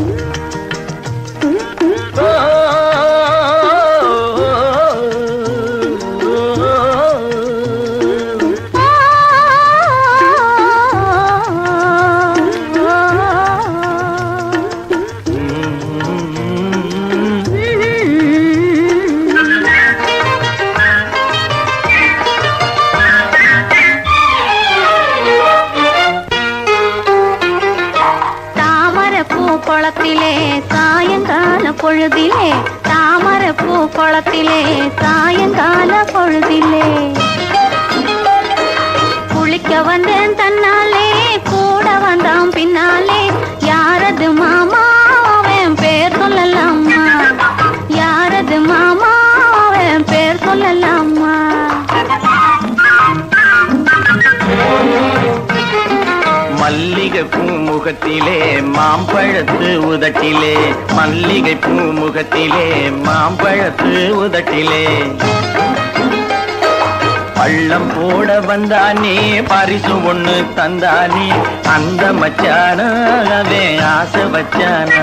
Yeah. குளத்திலே சாயங்கால பொழுதிலே தாமர குளத்திலே சாயங்கால பொழுதிலே. குளிக்க வந்தேன் தன்னாலே முகத்திலே மாம்பழத்து உதட்டிலே மல்லிகை பூ முகத்திலே மாம்பழத்து உதட்டிலே. பள்ளம் போட வந்தானே பரிசு ஒண்ணு தந்தானே அந்த மச்சானாவே ஆசை வச்சானா.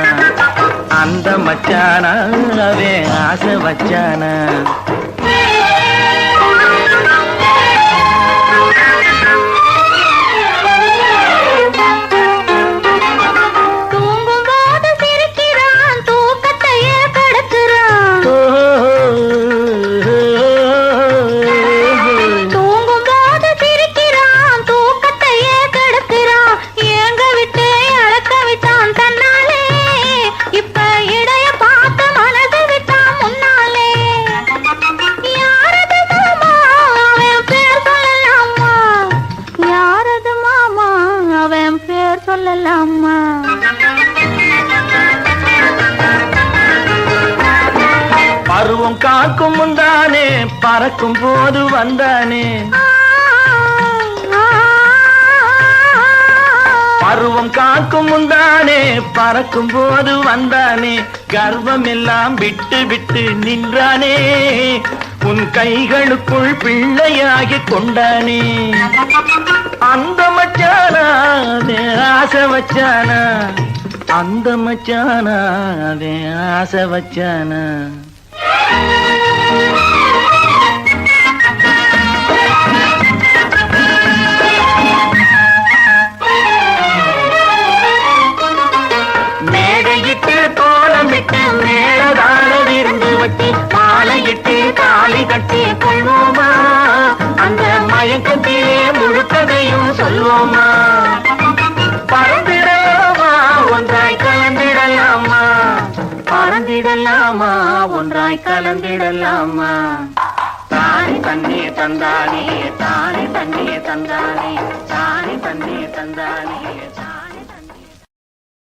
அந்த மச்சானாவே ஆசை வச்சானா. சொல்லலாமா? பருவம் காக்கும் முந்தானே பறக்கும் போது வந்தானே. பருவம் காக்கும் முந்தானே பறக்கும் போது வந்தானே. கர்வம் எல்லாம் விட்டு விட்டு நின்றானே. உன் கைகளுக்குள் பிள்ளையாகி கொண்டானே. அந்த ஆசை வச்சானா? அந்த மச்சானா அதே ஆசை வச்சானா? மேடையிட்டு கோலமிட்டு மேலதான விருந்து வச்சு மாலையிட்டு காலி கட்டி கொள்வோமா? அந்த மயக்கத்திலே முழுக்கதையும் சொல்வோமா? கலந்திடலாமா ஒன்றாய் கலந்திடலாமா? தானி தண்ணி தந்தானே தானி தண்ணி தந்தானே தானி தண்ணி தந்தானே